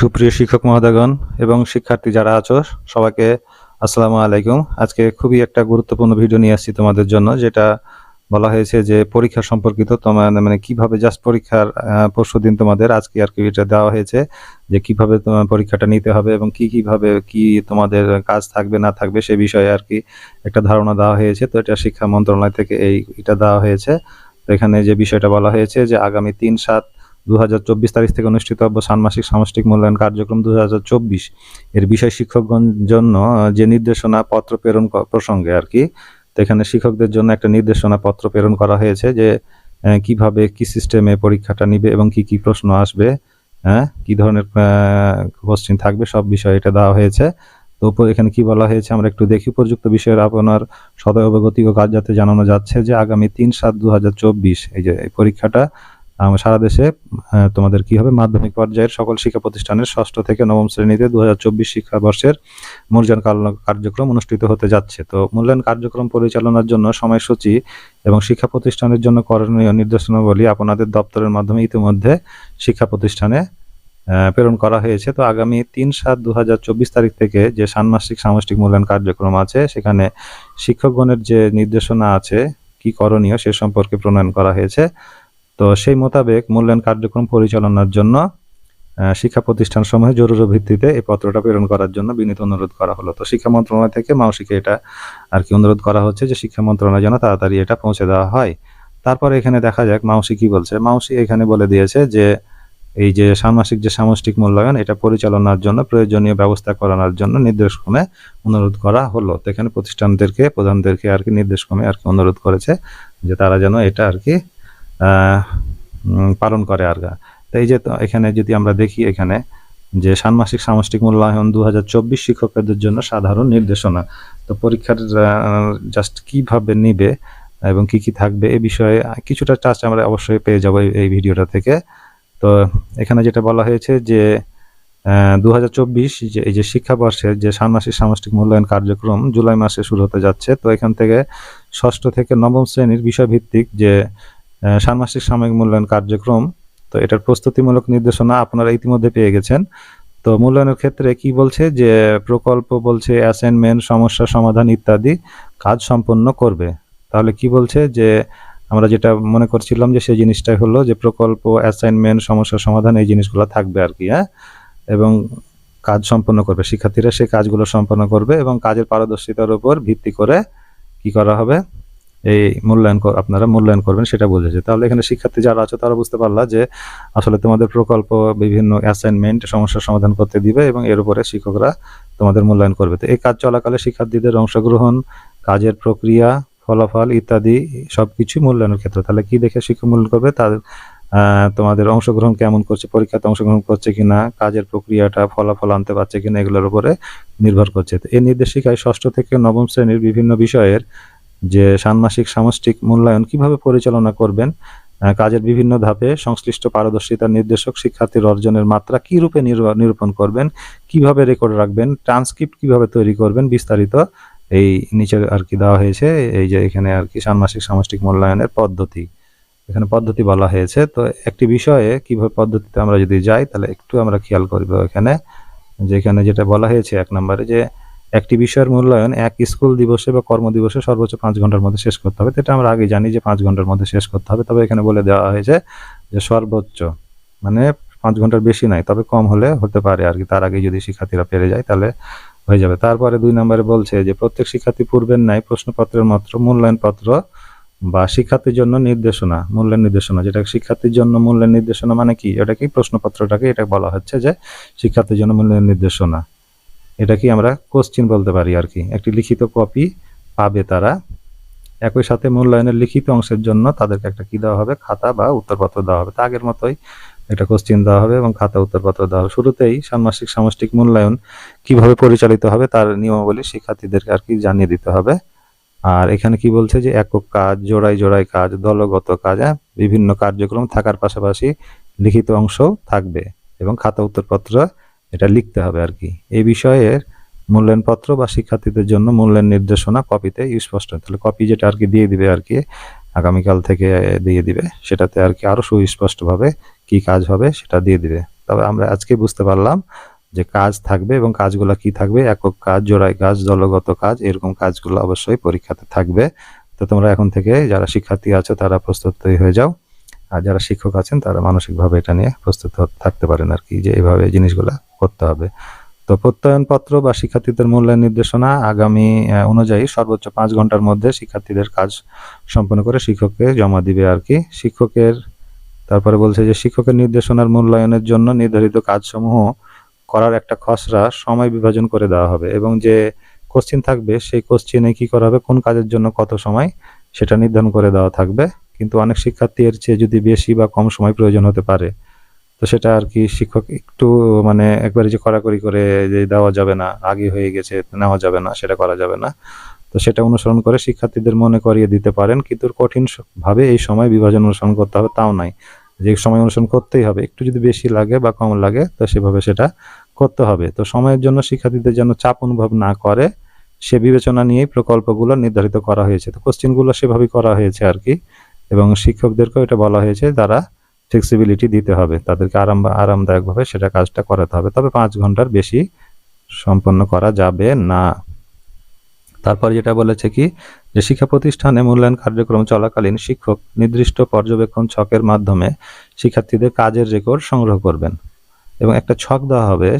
সুপ্রিয় শিক্ষক মহোদয়গণ এবং শিক্ষার্থী যারা আছো, সবাইকে আসসালামু আলাইকুম। আজকে খুবই একটা গুরুত্বপূর্ণ ভিডিও নিয়ে আসছি তোমাদের জন্য, যেটা বলা হয়েছে যে পরীক্ষা সম্পর্কিত, তোমার মানে কীভাবে জাস্ট পরীক্ষার পরশু দিন তোমাদের আজকে আর কি এটা দেওয়া হয়েছে, যে কীভাবে তোমার পরীক্ষাটা নিতে হবে এবং কি কীভাবে কি তোমাদের কাজ থাকবে, না থাকবে, সে বিষয়ে আর কি একটা ধারণা দেওয়া হয়েছে। তো এটা শিক্ষা মন্ত্রণালয় থেকে এই, এটা দেওয়া হয়েছে। তো এখানে যে বিষয়টা বলা হয়েছে যে আগামী তিন সাত দু হাজার চব্বিশ তারিখ থেকে অনুষ্ঠিত হবে ষান্মাসিক সামষ্টিক মূল্যায়ন কার্যক্রম দু হাজার চব্বিশ। এর বিষয় শিক্ষকগণ জন্য যে নির্দেশনা পত্র প্রেরণ প্রসঙ্গে আর কি, তো এখানে শিক্ষকদের জন্য একটা নির্দেশনা পত্র প্রেরণ করা হয়েছে যে কীভাবে কি সিস্টেমে পরীক্ষাটা নিবে এবং কি কি প্রশ্ন আসবে হ্যাঁ কি ধরনের কোশ্চিন থাকবে, সব বিষয়ে এটা দেওয়া হয়েছে। তো এখানে কি বলা হয়েছে, আমরা একটু দেখি। উপযুক্ত বিষয়ের আপনার সদয় অবগতি ও কাজ যাতে জানানো যাচ্ছে যে, আগামী তিন সাত দু এই যে পরীক্ষাটা সারা দেশে তোমাদের কি হবে? মাধ্যমিক পর্যায়ের সকল শিক্ষা প্রতিষ্ঠানের ষষ্ঠ থেকে নবম শ্রেণীতে দু হাজার চব্বিশ শিক্ষাবর্ষের মূল্যায়ন কার্যক্রম অনুষ্ঠিত হতে যাচ্ছে। তো মূল্যায়ন কার্যক্রম পরিচালনার জন্য সময়সূচি এবং শিক্ষা প্রতিষ্ঠানের জন্য করণীয় নির্দেশনাবলী আপনাদের দপ্তরের মাধ্যমে ইতিমধ্যে শিক্ষা প্রতিষ্ঠানে প্রেরণ করা হয়েছে। তো আগামী তিন সাত দু তারিখ থেকে যে ষান্মাসিক সামষ্টিক মূল্যায়ন কার্যক্রম আছে, সেখানে শিক্ষকগণের যে নির্দেশনা আছে, কি করণীয় সে সম্পর্কে প্রণয়ন করা হয়েছে। তো সেই মোতাবেক মূল্যায়ন কার্যক্রম পরিচালনার জন্য শিক্ষা প্রতিষ্ঠান সমূহে জরুরি ভিত্তিতে এই পত্রটা প্রেরণ করার জন্য বিনীত অনুরোধ করা হলো। তো শিক্ষা মন্ত্রণালয় থেকে মাউসিকে এটা আর কি অনুরোধ করা হচ্ছে যে শিক্ষা মন্ত্রণালয় যেন তাড়াতাড়ি এটা পৌঁছে দেওয়া হয়। তারপরে এখানে দেখা যাক, মাউসি কি বলছে? মাউসি এখানে বলে দিয়েছে যে, এই যে ষান্মাসিক যে সামষ্টিক মূল্যায়ন, এটা পরিচালনার জন্য প্রয়োজনীয় ব্যবস্থা করানোর জন্য নির্দেশক্রমে অনুরোধ করা হলো। তো এখানে প্রতিষ্ঠানদেরকে, প্রধানদেরকে আর কি নির্দেশক্রমে আর কি অনুরোধ করেছে যে তারা যেন এটা আর কি পালন করে আর। তো এই যে এখানে যদি আমরা দেখি এখানে যে ষান্মাসিক সামষ্টিক মূল্যায়ন দু হাজার চব্বিশ শিক্ষকদের জন্য সাধারণ নির্দেশনা। তো পরীক্ষার জাস্ট কীভাবে নিবে এবং কি কি থাকবে এ বিষয়ে কিছুটা টাচ আমরা অবশ্যই পেয়ে যাব এই- ভিডিওটা থেকে। তো এখানে যেটা বলা হয়েছে যে দু যে, এই যে শিক্ষাবর্ষের যে ষান্মাসিক সামষ্টিক মূল্যায়ন কার্যক্রম জুলাই মাসে শুরু হতে যাচ্ছে। তো এখান থেকে ষষ্ঠ থেকে নবম শ্রেণির বিষয়ভিত্তিক যে ষান্মাসিক সাময়িক মূল্যায়ন কার্যক্রম। তো এটার প্রস্তুতিমূলক নির্দেশনা আপনারা ইতিমধ্যে পেয়ে গেছেন। তো মূল্যায়নের ক্ষেত্রে কি বলছে? যে প্রকল্প বলছে অ্যাসাইনমেন্ট, সমস্যা সমাধান ইত্যাদি কাজ সম্পন্ন করবে। তাহলে কি বলছে? যে আমরা যেটা মনে করছিলাম যে সেই জিনিসটাই হলো যে প্রকল্প, অ্যাসাইনমেন্ট, সমস্যা সমাধান এই জিনিসগুলো থাকবে আর কি হ্যাঁ? এবং কাজ সম্পন্ন করবে। শিক্ষার্থীরা সেই কাজগুলো সম্পন্ন করবে এবং কাজের পারদর্শিতার উপর ভিত্তি করে কি করা হবে? এই মূল্যায়ন আপনারা মূল্যায়ন করবেন, সেটা বুঝেছে। তাহলে এখানে শিক্ষার্থী যারা আছে, তারা বুঝতে পারলা যে আসলে তোমাদের প্রকল্প বিভিন্ন অ্যাসাইনমেন্ট সমস্যার সমাধান করতে দিবে এবং এর উপরে শিক্ষকরা তোমাদের মূল্যায়ন করবে। তো এই কাজ চলাকালে শিক্ষার্থীদের অংশগ্রহণ, কাজের প্রক্রিয়া, ফলাফল ইত্যাদি সবকিছু মূল্যায়নের ক্ষেত্রে। তাহলে কি দেখে শিক্ষক মূল্যায়ন করবে? তাদের তোমাদের অংশগ্রহণ কেমন করছে, পরীক্ষাতে অংশগ্রহণ করছে কিনা, কাজের প্রক্রিয়াটা, ফলাফল আনতে পারছে কিনা, এগুলোর উপরে নির্ভর করছে। এই নির্দেশিকায় ষষ্ঠ থেকে নবম শ্রেণির বিভিন্ন বিষয়ের যে ষান্মাসিক সামষ্টিক মূল্যায়ন কীভাবে পরিচালনা করবেন কাজের বিভিন্ন ধাপে সংশ্লিষ্ট পারদর্শিতার নির্দেশক শিক্ষার্থীর অর্জনের মাত্রা কি রূপে নিরূ- নিরূপণ করবেন, কীভাবে রেকর্ড রাখবেন, ট্রান্সক্রিপ্ট কীভাবে তৈরি করবেন, বিস্তারিত এই নিচে আর কি দেওয়া হয়েছে, এই যে এখানে আর কি ষান্মাসিক সামষ্টিক মূল্যায়নের পদ্ধতি। এখানে পদ্ধতি বলা হয়েছে, তো একটি বিষয়ে কীভাবে পদ্ধতিতে আমরা যদি যাই, তাহলে একটু আমরা খেয়াল করব এখানে। যে এখানে যেটা বলা হয়েছে, এক নম্বরে যে একটি বিষয়ের মূল্যায়ন এক স্কুল দিবসে বা কর্মদিবসে সর্বোচ্চ পাঁচ ঘণ্টার মধ্যে শেষ করতে হবে। এটা আমরা আগে জানি যে পাঁচ ঘণ্টার মধ্যে শেষ করতে হবে। তবে এখানে বলে দেওয়া হয়েছে যে সর্বোচ্চ মানে পাঁচ ঘণ্টার বেশি নাই তবে কম হলে হতে পারে আর কি। তার আগে যদি শিক্ষার্থীরা পেরে যায় তাহলে হয়ে যাবে। তারপরে দুই নম্বরে বলছে যে প্রত্যেক শিক্ষার্থী পূর্বের ন্যায় প্রশ্নপত্রের মাত্র মূল্যায়ন পত্র বা শিক্ষার্থীর জন্য নির্দেশনা, মূল্যের নির্দেশনা। যেটা শিক্ষার্থীর জন্য মূল্যের নির্দেশনা মানে কি? এটা কি? প্রশ্নপত্রটাকে এটা বলা হচ্ছে যে শিক্ষার্থীর জন্য মূল্যের নির্দেশনা। এটা কি আমরা কোশ্চিন বলতে পারি আর কি। একটি লিখিত কপি পাবে তারা। একই সাথে মূল্যায়নের লিখিত অংশের জন্য তাদেরকে একটা কি দেওয়া হবে? খাতা বা উত্তরপত্র দেওয়া হবে। তা আগের মতোই একটা কোশ্চিন দেওয়া হবে এবং খাতা উত্তরপত্র দেওয়া হবে। শুরুতেই ষান্মাসিক সামষ্টিক মূল্যায়ন কীভাবে পরিচালিত হবে তার নিয়মাবলী শিক্ষার্থীদেরকে আর কি জানিয়ে দিতে হবে। আর এখানে কি বলছে যে একক কাজ জোড়াই জোড়াই কাজ দলগত কাজ হ্যাঁ, বিভিন্ন কার্যক্রম থাকার পাশাপাশি লিখিত অংশও থাকবে এবং খাতা উত্তরপত্র এটা লিখতে হবে আর কি। এই বিষয়ের মূল্যায়নপত্র বা শিক্ষার্থীদের জন্য মূল্যায়ন নির্দেশনা কপিতে স্পষ্ট তাহলে কপি যেটা আর কি দিয়ে দিবে আর কি, আগামীকাল থেকে দিয়ে দিবে, সেটাতে আর কি আরও সুস্পষ্টভাবে কি কাজ হবে সেটা দিয়ে দিবে। তবে আমরা আজকে বুঝতে পারলাম যে কাজ থাকবে এবং কাজগুলো কি থাকবে, একক কাজ জোড়ায় কাজ, দলগত কাজ, এরকম কাজগুলো অবশ্যই পরীক্ষাতে থাকবে। তো তোমরা এখন থেকে যারা শিক্ষার্থী আছো তারা প্রস্তুত হয়ে যাও। আর যারা শিক্ষক আছেন তারা মানসিকভাবে এটা নিয়ে প্রস্তুত থাকতে পারেন আর কি, যে এইভাবে জিনিসগুলো করতে হবে। তো প্রত্যয়নপত্র বা শিক্ষার্থীদের মূল্যায়ন নির্দেশনা আগামী অনুযায়ী সর্বোচ্চ পাঁচ ঘণ্টার মধ্যে শিক্ষার্থীদের কাজ সম্পন্ন করে শিক্ষককে জমা দিবে আর কি। শিক্ষকের, তারপরে বলছে যে শিক্ষকের নির্দেশনার মূল্যায়নের জন্য নির্ধারিত কাজসমূহ করার একটা খসড়া সময় বিভাজন করে দেওয়া হবে এবং যে কোশ্চিন থাকবে সেই কোশ্চিনে কি করা হবে, কোন কাজের জন্য কত সময় সেটা নির্ধারণ করে দেওয়া থাকবে। কিন্তু অনেক শিক্ষার্থী এর চেয়ে যদি বেশি বা কম সময় প্রয়োজন হতে পারে তো সেটা আর কি শিক্ষক একটু মানে একবারে যে কড়াকড়ি করে যে দেওয়া যাবে না, আগে হয়ে গেছে, নেওয়া যাবে না, সেটা করা যাবে না। তো সেটা অনুসরণ করে শিক্ষার্থীদের মনে করিয়ে দিতে পারেন, কিন্তু কঠিন স- ভাবে এই সময় বিভাজন অনুসরণ করতে হবে তাও নাই যে সময় অনুসরণ করতেই হবে, একটু যদি বেশি লাগে বা কম লাগে, তো সেভাবে সেটা করতে হবে। তো সময়ের জন্য শিক্ষার্থীদের যেন চাপ অনুভব না করে, সে বিবেচনা নিয়েই প্রকল্পগুলো নির্ধারিত করা হয়েছে। তো কোশ্চেনগুলো সেভাবেই করা হয়েছে আর কি, এবং শিক্ষকদেরকেও এটা বলা হয়েছে, তারা ফ্লেক্সিবিলিটি দিতে হবে। তাদেরকে আরাম, আরামদায়কভাবে সেটা কাজটা করাতে হবে। তবে পাঁচ ঘণ্টার বেশি সম্পন্ন করা যাবে না। তারপরে যেটা বলেছে কি, যে শিক্ষা প্রতিষ্ঠানে মূল্যায়ন কার্যক্রম চলাকালীন শিক্ষক নির্দিষ্ট পর্যবেক্ষণ ছকের মাধ্যমে শিক্ষার্থীদের কাজের রেকর্ড সংগ্রহ করবেন। এবং একটা ছক দেওয়া হবে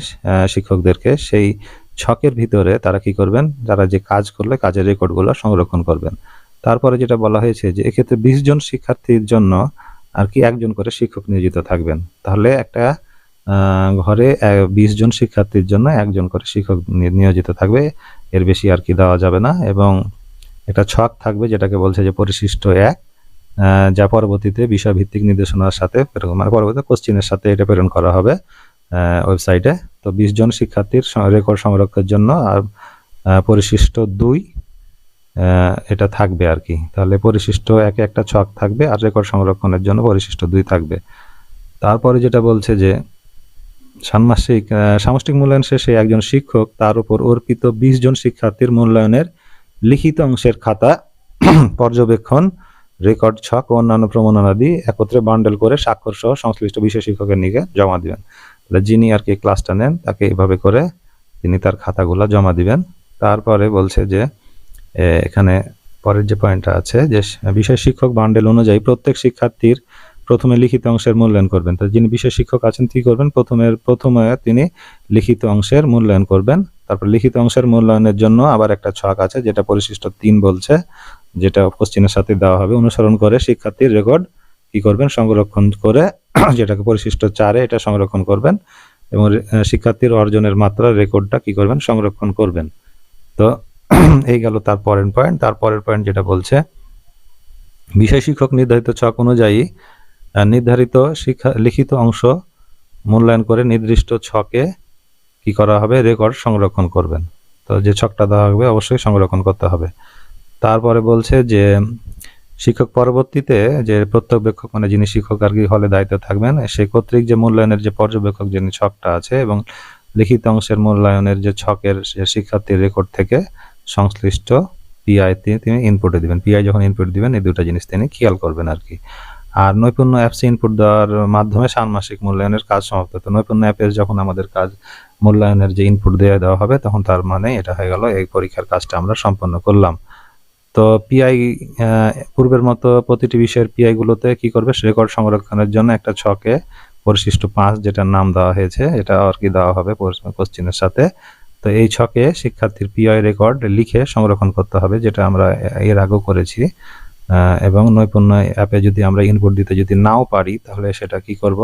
শিক্ষকদেরকে। সেই ছকের ভিতরে তারা কি করবেন? যারা যে কাজ করলে কাজের রেকর্ডগুলো সংরক্ষণ করবেন। তারপরে যেটা বলা হয়েছে যে, এক্ষেত্রে বিশ জন শিক্ষার্থীর জন্য আর কি একজন করে শিক্ষক নিয়োজিত থাকবেন। তাহলে একটা ঘরে বিশ জন শিক্ষার্থীর জন্য একজন করে শিক্ষক নিয়োজিত থাকবে। এর বেশি আর কি দেওয়া যাবে না এবং একটা ছক থাকবে যেটাকে বলছে যে পরিশিষ্ট এক যা পরবর্তীতে বিষয়ভিত্তিক নির্দেশনার সাথে মানে পরবর্তীতে কোশ্চিনের সাথে এটা প্রেরণ করা হবে ওয়েবসাইটে। তো বিশ জন শিক্ষার্থীর রেকর্ড সংরক্ষণের জন্য আর পরিশিষ্ট দুই এটা থাকবে আর কি। তাহলে পরিশিষ্ট একে একটা ছক থাকবে আর রেকর্ড সংরক্ষণের জন্য পরিশিষ্ট দুই থাকবে। তারপরে যেটা বলছে যে, ষান্মাসিক সামষ্টিক মূল্যায়ন শেষে একজন শিক্ষক তার উপর অর্পিত বিশ জন শিক্ষার্থীর মূল্যায়নের লিখিত অংশের খাতা, পর্যবেক্ষণ, রেকর্ড ছক ও অন্যান্য প্রমাণাদি একত্রে বান্ডেল করে স্বাক্ষর সহ সংশ্লিষ্ট বিষয় শিক্ষকের নিকে জমা দিবেন। তাহলে যিনি আর কি ক্লাসটা নেন, তাকে এইভাবে করে তিনি তার খাতাগুলো জমা দিবেন। তারপরে বলছে যে এখানে পরের যে পয়েন্টটা আছে, যে বিষয় শিক্ষক বান্ডেল অনুযায়ী প্রত্যেক শিক্ষার্থীর প্রথমে লিখিত অংশের মূল্যায়ন করবেন। তো যিনি বিষয় শিক্ষক আছেন কি করবেন? প্রথমে প্রথমে তিনি লিখিত অংশের মূল্যায়ন করবেন। তারপর লিখিত অংশের মূল্যায়নের জন্য আবার একটা ছক আছে, যেটা পরিশিষ্ট তিন বলছে, যেটা কোশ্চিনের সাথে দেওয়া হবে। অনুসরণ করে শিক্ষার্থীর রেকর্ড কি করবেন? সংরক্ষণ করে যেটাকে পরিশিষ্ট চারে, এটা সংরক্ষণ করবেন এবং শিক্ষার্থীর অর্জনের মাত্রা রেকর্ডটা কি করবেন? সংরক্ষণ করবেন। তো এই গেল তার পরের পয়েন্ট তার পরের পয়েন্ট যেটা বলছে, বিষয় শিক্ষক নির্ধারিত ছক অনুযায়ী নির্ধারিত শিক্ষা, লিখিত অংশ মূল্যায়ন করে নির্দিষ্ট ছকে কি করা হবে? রেকর্ড সংরক্ষণ করবেন। তো যে ছকটা দেওয়া হবে, অবশ্যই সংরক্ষণ করতে হবে। তারপরে বলছে যে, শিক্ষক পরবর্তীতে যে পর্যবেক্ষক মানে যিনি শিক্ষক আর কি হলে দায়িত্ব থাকবেন, সে কর্তৃক যে মূল্যায়নের যে পর্যবেক্ষক যিনি ছকটা আছে এবং লিখিত অংশের মূল্যায়নের যে ছকের শিক্ষার্থীর রেকর্ড থেকে সংশ্লিষ্ট পিআই তিনি ইনপুটে দিবেন। পিআই যখন ইনপুট দিবেন, এই দুটো জিনিস তিনি খেয়াল করবেন আর কি আর নৈপুণ্য অ্যাপসে ইনপুট দেওয়ার মাধ্যমে ষান্মাসিক মূল্যায়নের কাজ সমাপ্ত তো নৈপুণ্য অ্যাপে যখন আমাদের কাজ মূল্যায়নের যে ইনপুট দেওয়া দেওয়া হবে, তখন তার মানে এটা হয়ে গেল, এই পরীক্ষার কাজটা আমরা সম্পন্ন করলাম। তো পিআই পূর্বের মতো প্রতিটি বিষয়ের পিআই গুলোতে কি করবে? রেকর্ড সংরক্ষণের জন্য একটা ছকে পরিশিষ্ট পাঁচ যেটার নাম দেওয়া হয়েছে, এটা আর কি দেওয়া হবে কোশ্চিনের সাথে। তো এই ছকে শিক্ষার্থীর পিআই রেকর্ড লিখে সংরক্ষণ করতে হবে, যেটা আমরা এর আগেও করেছি। এবং নৈপুণ্য অ্যাপে যদি আমরা ইনপুট দিতে যদি নাও পারি, তাহলে সেটা কি করব?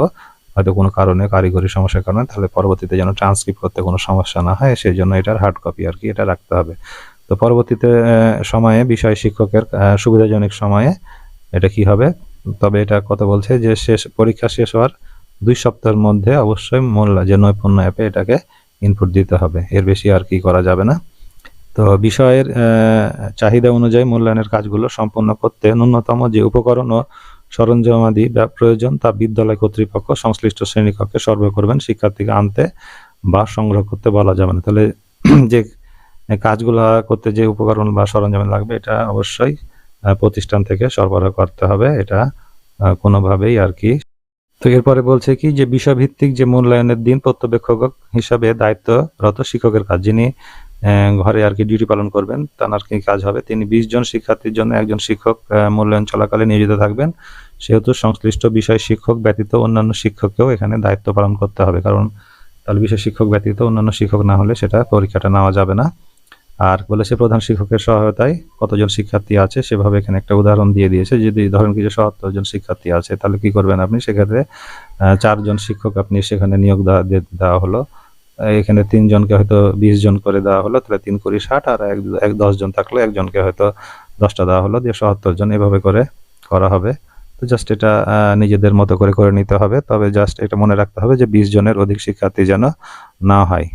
হয়তো কোনো কারণে, কারিগরি সমস্যার কারণে, তাহলে পরবর্তীতে যেন ট্রান্সক্রিপ্ট করতে কোনো সমস্যা না হয় সেই জন্য এটার হার্ড কপি আর কি এটা রাখতে হবে। তো পরবর্তীতে সময়ে বিষয় শিক্ষকের সুবিধাজনক সময়ে এটা কি হবে? তবে এটা কত বলছে যে শেষ, পরীক্ষা শেষ হওয়ার দুই সপ্তাহের মধ্যে অবশ্যই মূল্য, যে নৈপুণ্য অ্যাপে এটাকে ইনপুট দিতে হবে। এর বেশি আর কি করা যাবে না। তো বিষয়ের চাহিদা অনুযায়ী মূল্যায়নের কাজগুলো সম্পন্ন করতে ন্যূনতম যে উপকরণ ও সরঞ্জামাদি প্রয়োজন তা বিদ্যালয় কর্তৃপক্ষ সংশ্লিষ্ট শ্রেণীকক্ষে সরবরাহ করবেন, শিক্ষার্থীকে আনতে বা সংগ্রহ করতে বলা যাবে না। তাহলে যে কাজগুলো করতে যে উপকরণ বা সরঞ্জাম লাগবে, এটা অবশ্যই প্রতিষ্ঠান থেকে সরবরাহ করতে হবে। এটা কোনোভাবেই আর কি তো এরপরে বলছে কি, যে বিষয়ভিত্তিক যে মূল্যায়নের দিন পর্যবেক্ষক হিসাবে দায়িত্বরত শিক্ষকের কাজ, যিনি ঘরে আর কি ডিউটি পালন করবেন, তার কি কাজ হবে। তিনি বিশ জন শিক্ষার্থীর জন্য একজন শিক্ষক মূল্যায়ন চলাকালে নিয়োজিত থাকবেন। সেহেতু সংশ্লিষ্ট বিষয় শিক্ষক ব্যতীত অন্যান্য শিক্ষককেও এখানে দায়িত্ব পালন করতে হবে, কারণ তাহলে বিষয় শিক্ষক ব্যতীত অন্যান্য শিক্ষক না হলে সেটা পরীক্ষাটা নেওয়া যাবে না। আর বলেছে প্রধান শিক্ষকের সহায়তায় কতজন শিক্ষার্থী আছে সেভাবে এখানে একটা উদাহরণ দিয়ে দিয়েছে। যদি ধরেন কিছু সত্তর জন শিক্ষার্থী আছে, তাহলে কি করবেন আপনি? সেক্ষেত্রে চারজন শিক্ষক আপনি সেখানে নিয়োগ দেওয়া হলো। এখানে তিনজনকে হয়তো বিশ জন করে দেওয়া হলো, তাহলে তিন কুড়ি ষাট আর এক এক দশ জন থাকলে, একজনকে হয়তো দশটা দেওয়া হলো। দিয়ে সত্তর জন এভাবে করে করা হবে। তো জাস্ট এটা নিজেদের মতো করে করে নিতে হবে। তবে জাস্ট এটা মনে রাখতে হবে যে বিশ জনের অধিক শিক্ষার্থী যেন না হয়।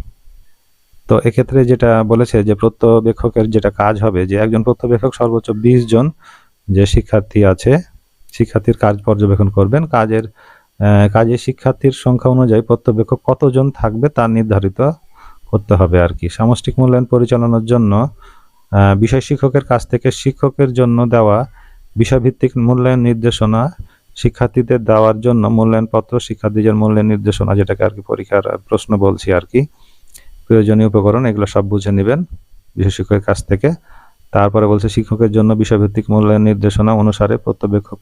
তো এক্ষেত্রে যেটা বলেছে যে প্রত্যবেক্ষকের যেটা কাজ হবে, যে একজন প্রত্যবেক্ষক সর্বোচ্চ বিশ জন যে শিক্ষার্থী আছে, শিক্ষার্থীর কাজ পর্যবেক্ষণ করবেন। কাজের কাজে শিক্ষার্থীর সংখ্যা অনুযায়ী প্রত্যবেক্ষক কতজন থাকবে তা নির্ধারিত করতে হবে আর কি। সামষ্টিক মূল্যায়ন পরিচালনার জন্য বিষয় শিক্ষকের কাছ থেকে শিক্ষকের জন্য দেওয়া বিষয়ভিত্তিক মূল্যায়ন নির্দেশনা, শিক্ষার্থীদের দেওয়ার জন্য মূল্যায়নপত্র, শিক্ষার্থীদের মূল্যায়ন নির্দেশনা, যেটাকে আর কি পরীক্ষার প্রশ্ন বলছি আর কি। প্রয়োজনীয় উপকরণ, এগুলো সব বুঝে নেবেন বিষয় শিক্ষকের কাছ থেকে। তারপরে বলছে, শিক্ষকের জন্য বিষয়ভিত্তিক মূল্যায়ন নির্দেশনা অনুসারে প্রত্যবেক্ষক,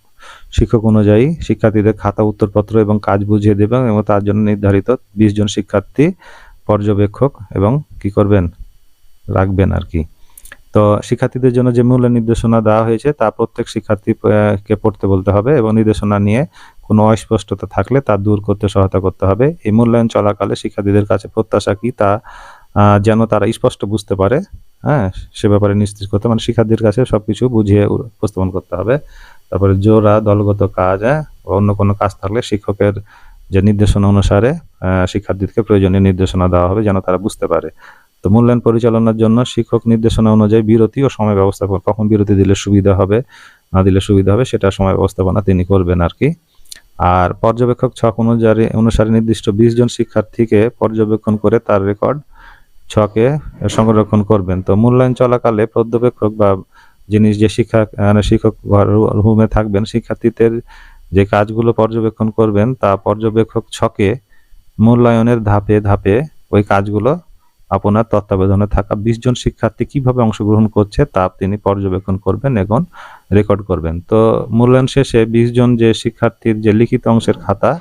শিক্ষক অনুযায়ী শিক্ষার্থীদের খাতা, উত্তরপত্র এবং কাজ বুঝিয়ে দেবেন এবং তার জন্য নির্ধারিত বিশ জন শিক্ষার্থী পর্যবেক্ষক এবং কি করবেন? রাখবেন আর কি। তো শিক্ষার্থীদের জন্য যে মূল্য নির্দেশনা দেওয়া হয়েছে, তা প্রত্যেক শিক্ষার্থী কে পড়তে বলতে হবে এবং নির্দেশনা নিয়ে কোনো অস্পষ্টতা থাকলে তা দূর করতে সহায়তা করতে হবে। এই মূল্যায়ন চলাকালে শিক্ষার্থীদের কাছে প্রত্যাশা কী? তা যেন তারা স্পষ্ট বুঝতে পারে। হ্যাঁ সে ব্যাপারে নিশ্চিত করতে মানে শিক্ষার্থীর কাছে সব কিছু বুঝিয়ে উপস্থাপন করতে হবে। তারপরে জোড়া দলগত কাজ হ্যাঁ অন্য কোনো কাজ থাকলে শিক্ষকের যে নির্দেশনা অনুসারে শিক্ষার্থীদেরকে প্রয়োজনীয় নির্দেশনা দেওয়া হবে যেন তারা বুঝতে পারে। তো মূল্যায়ন পরিচালনার জন্য শিক্ষক নির্দেশনা অনুযায়ী বিরতি ও সময় ব্যবস্থাপনা, কখন বিরতি দিলে সুবিধা হবে, না দিলে সুবিধা হবে, সেটা সময় ব্যবস্থাপনা তিনি করবেন আর কি। আর পর্যবেক্ষক ছক অনুযায়ী অনুসারে নির্দিষ্ট বিশ জন শিক্ষার্থীকে পর্যবেক্ষণ করে তার রেকর্ড ছকে সংরক্ষণ করবেন। তো মূল্যায়ন চলাকালে পর্যবেক্ষক বা যিনি যে শিক্ষা মানে শিক্ষক রুমে থাকবেন, শিক্ষার্থীদের যে কাজগুলো পর্যবেক্ষণ করবেন তা পর্যবেক্ষক ছকে মূল্যায়নের ধাপে ধাপে ওই কাজগুলো আপনার তত্ত্বাবধানে থাকা বিশ জন শিক্ষার্থী কীভাবে অংশগ্রহণ করছে তা তিনি পর্যবেক্ষণ করবেন এবং রেকর্ড করবেন। তো মূল্যায়ন শেষে বিশ জন যে শিক্ষার্থীর যে লিখিত অংশের খাতা,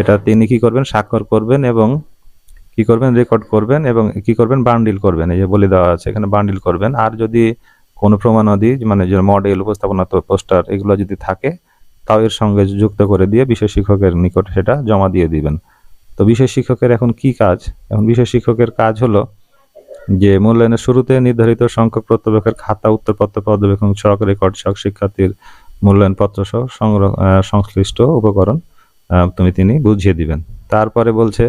এটা তিনি কি করবেন? স্বাক্ষর করবেন এবং কি করবেন? রেকর্ড করবেন এবং কি করবেন? বান্ডিল করবেন। এই যে বলে দেওয়া আছে, এখানে বান্ডিল করবেন। আর যদি কোনো প্রমাণাদি মানে যে মডেল, উপস্থাপনা তো পোস্টার, এগুলো যদি থাকে, তাও এর সঙ্গে যুক্ত করে দিয়ে বিশেষ শিক্ষকের নিকট সেটা জমা দিয়ে দিবেন। তো বিষয় শিক্ষকের এখন কি কাজ? এখন বিষয় শিক্ষকের কাজ হলো যে মূল্যায়নের শুরুতে নির্ধারিত সংখ্যক প্রত্যবেক্ষের খাতা উত্তরপত্র পর্যবেক্ষণ ছক রেকর্ড ছক শিক্ষার্থীর মূল্যায়ন পত্র সহ সংগ্রহ সংশ্লিষ্ট উপকরণ তুমি তিনি বুঝিয়ে দিবেন। তারপরে বলছে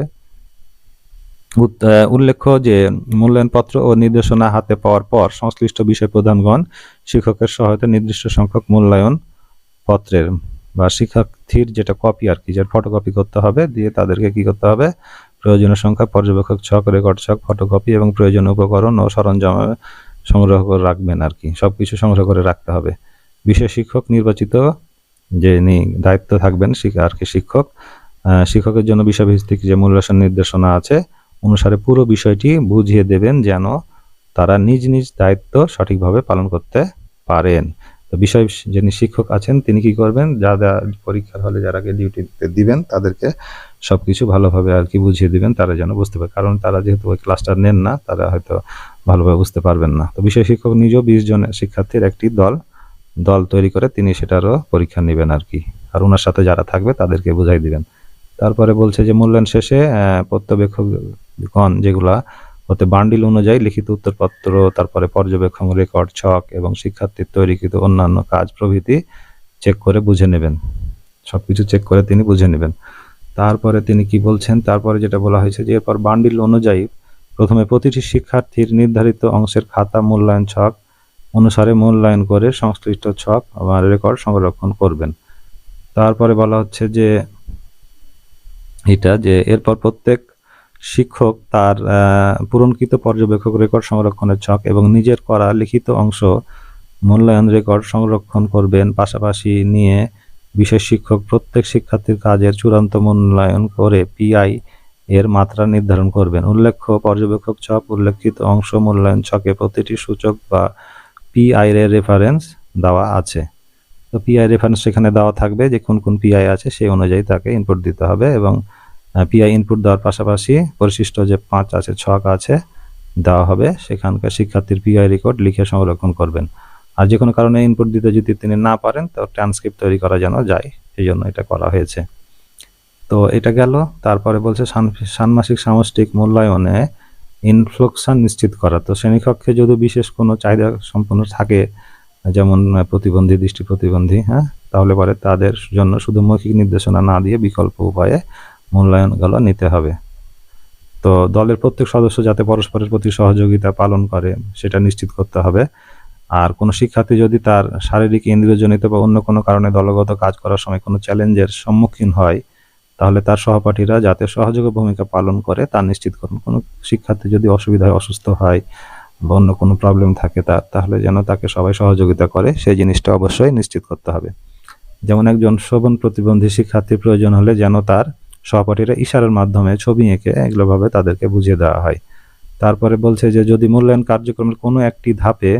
উল্লেখ্য যে মূল্যায়নপত্র ও নির্দেশনা হাতে পাওয়ার পর সংশ্লিষ্ট বিষয় প্রধানগণ শিক্ষকের সহায়তা নির্দিষ্ট সংখ্যক মূল্যায়ন পত্রের বা শিক্ষার্থীর যেটা কপি আর কি, যার ফটোকপি করতে হবে, দিয়ে তাদেরকে কি করতে হবে? প্রয়োজনীয় সংখ্যা পর্যবেক্ষক ছক রেকর্ড ছক ফটোকপি এবং প্রয়োজনীয় উপকরণ ও সরঞ্জাম সংগ্রহ করে রাখবেন আর কি। সব কিছু সংগ্রহ করে রাখতে হবে। বিশেষ শিক্ষক নির্বাচিত যে দায়িত্ব থাকবেন আর কি শিক্ষক শিক্ষকের জন্য বিষয়ভিত্তিক যে মূল্যায়ন নির্দেশনা আছে, অনুসারে পুরো বিষয়টি বুঝিয়ে দেবেন যেন তারা নিজ নিজ দায়িত্ব সঠিকভাবে পালন করতে পারেন। তো বিষয় যিনি শিক্ষক আছেন, তিনি কি করবেন? যা যা পরীক্ষার হলে যারাকে ডিউটিতে দিবেন, তাদেরকে সবকিছু ভালোভাবে আর কি বুঝিয়ে দিবেন, তারা যেন বুঝতে পারে। কারণ তারা যেহেতু ওই ক্লাসটা নেন না, তারা হয়তো ভালোভাবে বুঝতে পারবেন না। তো বিষয় শিক্ষক নিজেও বিশ জনের শিক্ষার্থীর একটি দল দল তৈরি করে তিনি সেটারও পরীক্ষা নেবেন আর কি। আর ওনার সাথে যারা থাকবে, তাদেরকে বুঝাই দিবেন। তারপরে বলছে যে, মূল্যায়ন শেষে পর্যবেক্ষকগণ যেগুলা হতে বান্ডিল অনুযায়ী লিখিত উত্তরপত্র, তারপরে পর্যবেক্ষণ, রেকর্ড, ছক এবং শিক্ষার্থীর তৈরিকৃত অন্যান্য কাজ প্রভৃতি চেক করে বুঝে নেবেন। সব কিছু চেক করে তিনি বুঝে নেবেন। তারপরে তিনি কি বলছেন? তারপরে যেটা বলা হয়েছে যে, এরপর বান্ডিল অনুযায়ী প্রথমে প্রতিটি শিক্ষার্থীর নির্ধারিত অংশের খাতা, মূল্যায়ন ছক অনুসারে মূল্যায়ন করে সংশ্লিষ্ট ছক বা রেকর্ড সংরক্ষণ করবেন। তারপরে বলা হচ্ছে যে, এটা যে এরপর প্রত্যেক শিক্ষক তার পূরণকৃত পর্যবেক্ষক রেকর্ড সংরক্ষণের ছক এবং নিজের করা লিখিত অংশ মূল্যায়ন রেকর্ড সংরক্ষণ করবেন। পাশাপাশি নিয়ে বিশেষ শিক্ষক প্রত্যেক শিক্ষার্থীর কাজের চূড়ান্ত মূল্যায়ন করে পিআই এর মাত্রা নির্ধারণ করবেন। উল্লেখ্য, পর্যবেক্ষক ছক, উল্লেখিত অংশ মূল্যায়ন ছকে প্রতিটি সূচক বা পিআই এর রেফারেন্স দেওয়া আছে। তো পিআই রেফারেন্স সেখানে দেওয়া থাকবে যে কোন কোন পিআই আছে সেই অনুযায়ী তাকে ইনপুট দিতে হবে এবং পিআই ইনপুট দেওয়ার পাশাপাশি পরিশিষ্ট যে পাঁচ আছে, ছক আছে, দেওয়া হবে। সেখানকার শিক্ষার্থীর পিআই রেকর্ড লিখে সংরক্ষণ করবেন। আর যে কোনো কারণে ইনপুট দিতে যদি তিনি না পারেন, তো ট্রান্সক্রিপ্ট তৈরি করা যেন যায়। সেই জন্য এটা করা হয়েছে। তো এটা গেল। তারপরে বলছে ষান্মাসিক সামষ্টিক মূল্যায়নে ইনফ্লুকশন নিশ্চিত করা। তো শ্রেণীকক্ষে যদি বিশেষ কোনো চাহিদা সম্পন্ন থাকে, যেমন প্রতিবন্ধী, দৃষ্টি প্রতিবন্ধী হ্যাঁ তাহলে পরে তাদের জন্য শুধু মৌখিক নির্দেশনা না দিয়ে বিকল্প উপায়ে মূল্যায়নগুলো নিতে হবে। তো দলের প্রত্যেক সদস্য যাতে পরস্পরের প্রতি সহযোগিতা পালন করে, সেটা নিশ্চিত করতে হবে। আর কোনো শিক্ষার্থী যদি তার শারীরিক, ইন্দ্রিয়জনিত বা অন্য কোনো কারণে দলগত কাজ করার সময় কোনো চ্যালেঞ্জের সম্মুখীন হয়, তাহলে তার সহপাঠীরা যাতে সহযোগী ভূমিকা পালন করে, তা নিশ্চিত করুন। কোনো শিক্ষার্থী যদি অসুবিধা হয় অসুস্থ হয় বা অন্য কোনো প্রবলেম থাকে তার, তাহলে যেন তাকে সবাই সহযোগিতা করে, সেই জিনিসটা অবশ্যই নিশ্চিত করতে হবে। যেমন একজন শ্রবণ প্রতিবন্ধী শিক্ষার্থীর প্রয়োজন হলে যেন তার সহপাঠীরা ইশারার মাধ্যমে ছবি এঁকে এগুলোভাবে তাদেরকে বুঝিয়ে দেওয়া হয়। তারপরে বলছে যে, যদি মূল্যায়ন কার্যক্রমের কোনো একটি ধাপে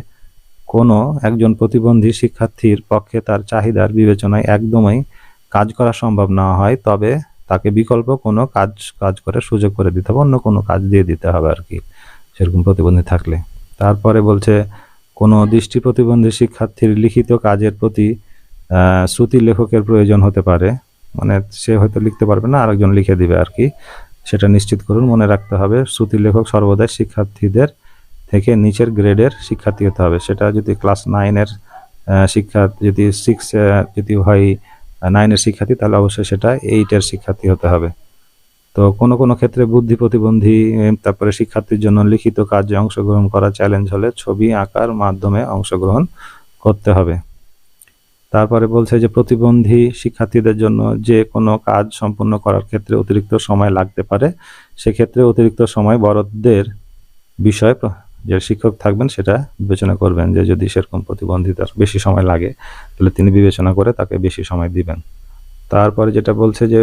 কোনো একজন প্রতিবন্ধী শিক্ষার্থীর পক্ষে তার চাহিদার বিবেচনায় একদমই কাজ করা সম্ভব না হয়, তবে তাকে বিকল্প কোনো কাজ কাজ করে সুযোগ করে দিতে হবে, অন্য কোনো কাজ দিয়ে দিতে হবে আর কি, সেরকম প্রতিবন্ধী থাকলে। তারপরে বলছে, কোনো দৃষ্টি প্রতিবন্ধী শিক্ষার্থীর লিখিত কাজের প্রতি শ্রুতি লেখকের প্রয়োজন হতে পারে। মানে সে হয়তো লিখতে পারবে না, আরেকজন লিখে দিবে আর কি। সেটা নিশ্চিত করুন, মনে রাখতে হবে, শ্রুতি লেখক সর্বদাই শিক্ষার্থীদের থেকে নিচের গ্রেডের শিক্ষার্থী হতে হবে। সেটা যদি ক্লাস নাইনের শিক্ষা, যদি সিক্স যদি হয় নাইনের শিক্ষার্থী, তাহলে অবশ্যই সেটা এইটের শিক্ষার্থী হতে হবে। তো কোনো কোনো ক্ষেত্রে বুদ্ধি প্রতিবন্ধী তারপরে শিক্ষার্থীর জন্য লিখিত কাজে অংশগ্রহণ করা চ্যালেঞ্জ হলে ছবি আঁকার মাধ্যমে অংশগ্রহণ করতে হবে। তারপরে বলছে যে প্রতিবন্ধী শিক্ষার্থীদের জন্য যে কোনো কাজ সম্পন্ন করার ক্ষেত্রে অতিরিক্ত সময় লাগতে পারে, সেক্ষেত্রে অতিরিক্ত সময় বরাদ্দের বিষয় যে শিক্ষক থাকবেন সেটা বিবেচনা করবেন যে যদি সেরকম প্রতিবন্ধিতার বেশি সময় লাগে, তাহলে তিনি বিবেচনা করে তাকে বেশি সময় দিবেন। তারপরে যেটা বলছে যে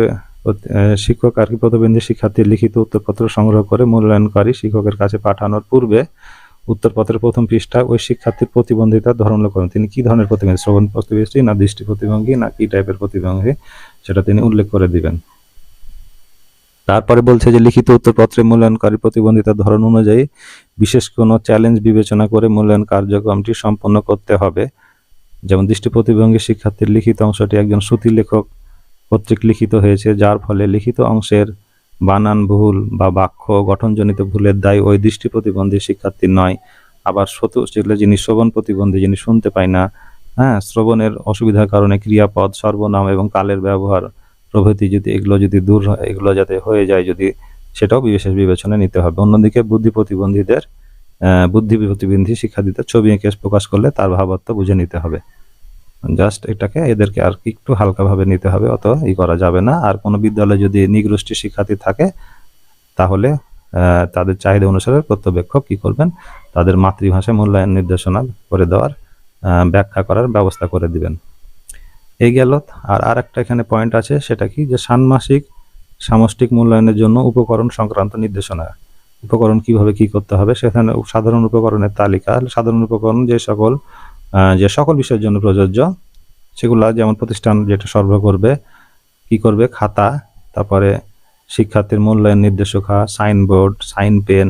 শিক্ষক আর কি প্রতিবন্ধী শিক্ষার্থীর লিখিত উত্তরপত্র সংগ্রহ করে মূল্যায়নকারী শিক্ষকের কাছে পাঠানোর পূর্বে উত্তরপত্রের প্রথম পৃষ্ঠা ওই শিক্ষার্থীর প্রতিবন্ধিতার ধরন করেন। তিনি কি ধরনের প্রতিবন্ধী? শ্রবণ প্রতিবন্ধী না দৃষ্টি প্রতিবন্ধী না কি টাইপের প্রতিবন্ধী? সেটা তিনি উল্লেখ করে দিবেন। তারপরে বলছে যে, লিখিত উত্তরপত্রে মূল্যায়নকারী প্রতিবন্ধিতার ধরন অনুযায়ী বিশেষ কোনো চ্যালেঞ্জ বিবেচনা করে মূল্যায়ন কার্যক্রমটি সম্পন্ন করতে হবে। যেমন দৃষ্টি প্রতিবন্ধী শিক্ষার্থীর লিখিত অংশটি একজন শ্রুতি লেখক কর্তৃক লিখিত হয়েছে, যার ফলে লিখিত অংশের বানান ভুল বা বাক্য গঠনজনিত ভুলের দায় ওই দৃষ্টি প্রতিবন্ধী শিক্ষার্থী নয়। আবার শত যিনি শ্রবণ প্রতিবন্ধী যিনি শুনতে পায় না হ্যাঁ শ্রবণের অসুবিধার কারণে ক্রিয়াপদ, সর্বনাম এবং কালের ব্যবহার প্রভৃতি যদি এগুলো যদি দূর হয়, এগুলো যাতে হয়ে যায় যদি, সেটাও বিশেষ বিবেচনায় নিতে হবে। অন্যদিকে বুদ্ধি প্রতিবন্ধীদের বুদ্ধি প্রতিবন্ধী শিক্ষার্থীদের ছবি এঁকে প্রকাশ করলে তার ভাবার্থ বুঝে নিতে হবে। জাস্ট এটাকে এদেরকে আর একটু হালকাভাবে নিতে হবে, অত ই করা যাবে না। আর কোনো বিদ্যালয়ে যদি নিগোষ্ঠী শিক্ষার্থী থাকে, তাহলে তাদের চাহিদা অনুসারে প্রত্যবেক্ষক কি করবেন? তাদের মাতৃভাষায় মূল্যায়ন নির্দেশনা করে দেওয়ার ব্যাখ্যা করার ব্যবস্থা করে দিবেন। এই গেল। আর আর একটা এখানে পয়েন্ট আছে, সেটা কি? যে ষান্মাসিক সামষ্টিক মূল্যায়নের জন্য উপকরণ সংক্রান্ত নির্দেশনা। উপকরণ কীভাবে কি করতে হবে? সেখানে সাধারণ উপকরণের তালিকা, সাধারণ উপকরণ যে সকল যে সকল বিষয়ের জন্য প্রযোজ্য, সেগুলা যেমন প্রতিষ্ঠান যেটা সরবরাহ করবে, কি করবে? খাতা, তারপরে শিক্ষার্থীর মূল্যায়ন নির্দেশিকা signboard, sign pen,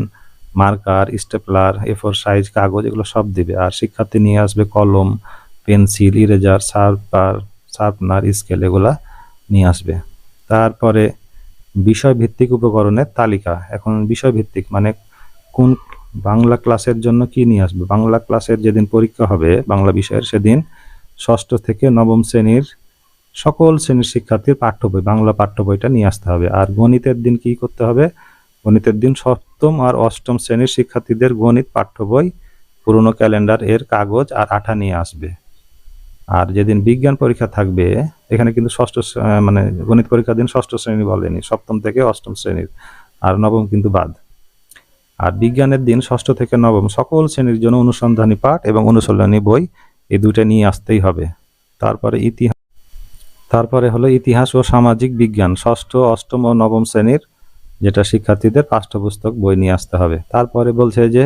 marker, stapler A four size কাগজ, এগুলো সব দিবে। আর শিক্ষার্থী নিয়ে আসবে কলম, pencil, eraser sharper sharpener, scale, এগুলা নিয়ে আসবে। তারপরে বিষয়ভিত্তিক উপকরণের তালিকা। এখন বিষয়ভিত্তিক মানে কোন বাংলা ক্লাসের জন্য কি নিয়ে আসবে? বাংলা ক্লাসের যেদিন পরীক্ষা হবে, বাংলা বিষয়ের সেদিন ষষ্ঠ থেকে নবম শ্রেণির সকল শ্রেণির শিক্ষার্থীর পাঠ্য বই, বাংলা পাঠ্য বইটা নিয়ে আসতে হবে। আর গণিতের দিন কি করতে হবে? গণিতের দিন সপ্তম আর অষ্টম শ্রেণির শিক্ষার্থীদের গণিত পাঠ্য বই, পুরনো ক্যালেন্ডার এর কাগজ আর আঠা নিয়ে আসবে। আর যেদিন বিজ্ঞান পরীক্ষা থাকবে, এখানে কিন্তু ষষ্ঠ মানে গণিত পরীক্ষার দিন ষষ্ঠ শ্রেণি বলেনি, সপ্তম থেকে অষ্টম শ্রেণির, আর নবম কিন্তু বাদ। আর বিজ্ঞানের দিন ষষ্ঠ থেকে নবম সকল শ্রেণির জন্য অনুসন্ধানী পাঠ এবং অনুশীলনী বই এই দুইটা নিয়ে আসতেই হবে। তারপরে ইতিহাস, তারপরে হলো ইতিহাস ও সামাজিক বিজ্ঞান, ষষ্ঠ, অষ্টম ও নবম শ্রেণির যেটা শিক্ষার্থীদের পাঠ্যপুস্তক বই নিয়ে আসতে হবে। তারপরে বলছে যে,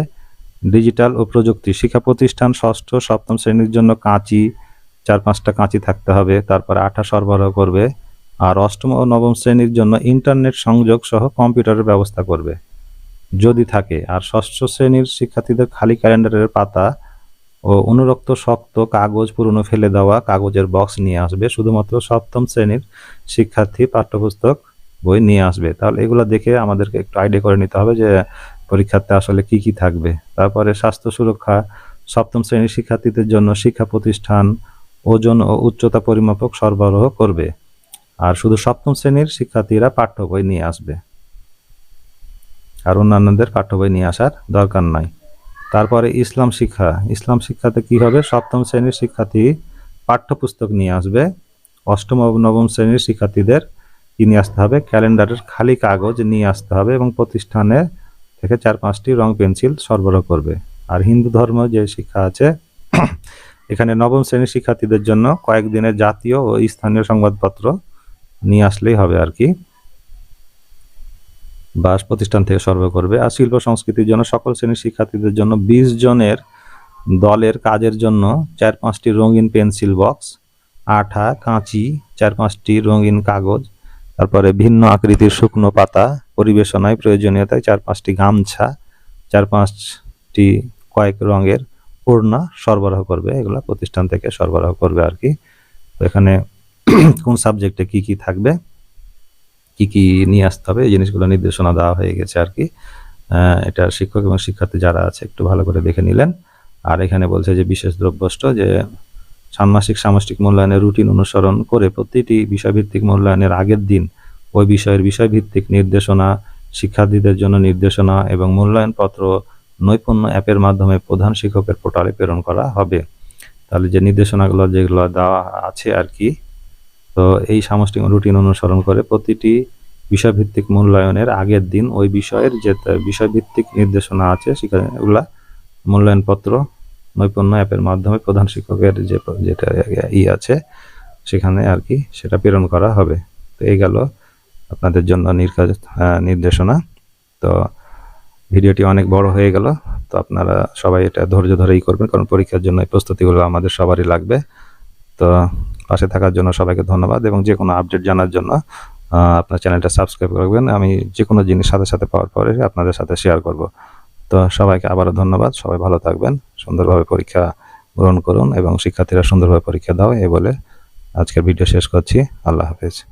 ডিজিটাল ও প্রযুক্তি শিক্ষা প্রতিষ্ঠান ষষ্ঠ, সপ্তম শ্রেণির জন্য কাঁচি, চার পাঁচটা কাঁচি থাকতে হবে, তারপরে আঠা সরবরাহ করবে, আর অষ্টম ও নবম শ্রেণির জন্য ইন্টারনেট সংযোগ সহ কম্পিউটারের ব্যবস্থা করবে। যদি থাকে। আর ষষ্ঠ শ্রেণির শিক্ষার্থীদের খালি ক্যালেন্ডারের পাতা ও অনুরক্ত শক্ত কাগজ পুরনো ফেলে দেওয়া কাগজের বক্স নিয়ে আসবে। শুধুমাত্র সপ্তম শ্রেণির শিক্ষার্থী পাঠ্যপুস্তক বই নিয়ে আসবে। তাহলে এগুলো দেখে আমাদেরকে একটু আইডিয়া করে নিতে হবে যে পরীক্ষাতে আসলে কি কি থাকবে। তারপরে স্বাস্থ্য সুরক্ষা, সপ্তম শ্রেণির শিক্ষার্থীদের জন্য শিক্ষা প্রতিষ্ঠান, ওজন ও উচ্চতা পরিমাপক সরবরাহ করবে। আর শুধু সপ্তম শ্রেণির শিক্ষার্থীরা পাঠ্য বই নিয়ে আসবে। আর অন্যান্যদের পাঠ্য বই নিয়ে আসার দরকার নাই। তারপরে ইসলাম শিক্ষা। ইসলাম শিক্ষাতে কি হবে? সপ্তম শ্রেণির শিক্ষার্থী পাঠ্যপুস্তক নিয়ে আসবে। অষ্টম নবম শ্রেণির শিক্ষার্থীদের কি নিয়ে আসতে হবে? ক্যালেন্ডারের খালি কাগজ নিয়ে আসতে হবে এবং প্রতিষ্ঠানে থেকে চার পাঁচটি রং পেন্সিল সরবরাহ করবে। আর হিন্দু ধর্ম যে শিক্ষা আছে, এখানে নবম শ্রেণির শিক্ষার্থীদের জন্য কয়েকদিনের জাতীয় ও স্থানীয় সংবাদপত্র নিয়ে আসলেই হবে আর কি। বা প্রতিষ্ঠান থেকে সরবরাহ করবে। আর শিল্প সংস্কৃতির জন্য সকল শ্রেণির শিক্ষার্থীদের জন্য বিশ জনের দলের কাজের জন্য চার পাঁচটি রঙিন পেন্সিল বক্স, আঠা, কাঁচি, চার পাঁচটি রঙিন কাগজ, তারপরে ভিন্ন আকৃতির শুকনো পাতা, পরিবেশনায় প্রয়োজনীয়তায় চার পাঁচটি গামছা, চার পাঁচটি কয়েক রঙের ওড়না সরবরাহ করবে। এগুলো প্রতিষ্ঠান থেকে সরবরাহ করবে আর কি। তো এখানে কোন সাবজেক্টে কি কি থাকবে? কি কি নিয়ে আসতে হবে, এই জিনিসগুলো নির্দেশনা দেওয়া হয়ে গেছে আর কি। এটা শিক্ষক এবং শিক্ষার্থী যারা আছে, একটু ভালো করে দেখে নিলেন। আর এখানে বলছে যে বিশেষ দ্রব্যষ্ট যে ষান্মাসিক সামষ্টিক মূল্যায়নের রুটিন অনুসরণ করে প্রতিটি বিষয়ভিত্তিক মূল্যায়নের আগের দিন ওই বিষয়ের বিষয়ভিত্তিক নির্দেশনা, শিক্ষার্থীদের জন্য নির্দেশনা এবং মূল্যায়ন পত্র নৈপুণ্য অ্যাপের মাধ্যমে প্রধান শিক্ষকের পোর্টালে প্রেরণ করা হবে। তাহলে যে নির্দেশনাগুলো যেগুলো দেওয়া আছে আর কি তো এই সামষ্টিক রুটিন অনুসরণ করে প্রতিটি বিষয়ভিত্তিক মূল্যায়নের আগের দিন ওই বিষয়ের যে বিষয়ভিত্তিক নির্দেশনা আছে সেখানে এগুলা মূল্যায়নপত্র, নৈপুণ্য অ্যাপের মাধ্যমে প্রধান শিক্ষকের যে যেটা ই আছে, সেখানে আর কি সেটা প্রেরণ করা হবে। তো এই গেল আপনাদের জন্য নির্কাজ নির্দেশনা। তো ভিডিওটি অনেক বড় হয়ে গেল, তো আপনারা সবাই এটা ধৈর্য ধরেই করবেন, কারণ পরীক্ষার জন্য এই প্রস্তুতিগুলো আমাদের সবারই লাগবে। তো পাশে থাকার জন্য সবাইকে ধন্যবাদ এবং যে কোনো আপডেট জানার জন্য আপনার চ্যানেলটা সাবস্ক্রাইব করবেন। আমি যে কোনো জিনিস সাথে সাথে পাওয়ার পরে আপনাদের সাথে শেয়ার করব। তো সবাইকে আবারও ধন্যবাদ। সবাই ভালো থাকবেন, সুন্দরভাবে পরীক্ষা গ্রহণ করুন এবং শিক্ষার্থীরা সুন্দরভাবে পরীক্ষা দাও এ বলে আজকের ভিডিও শেষ করছি। আল্লাহ হাফেজ।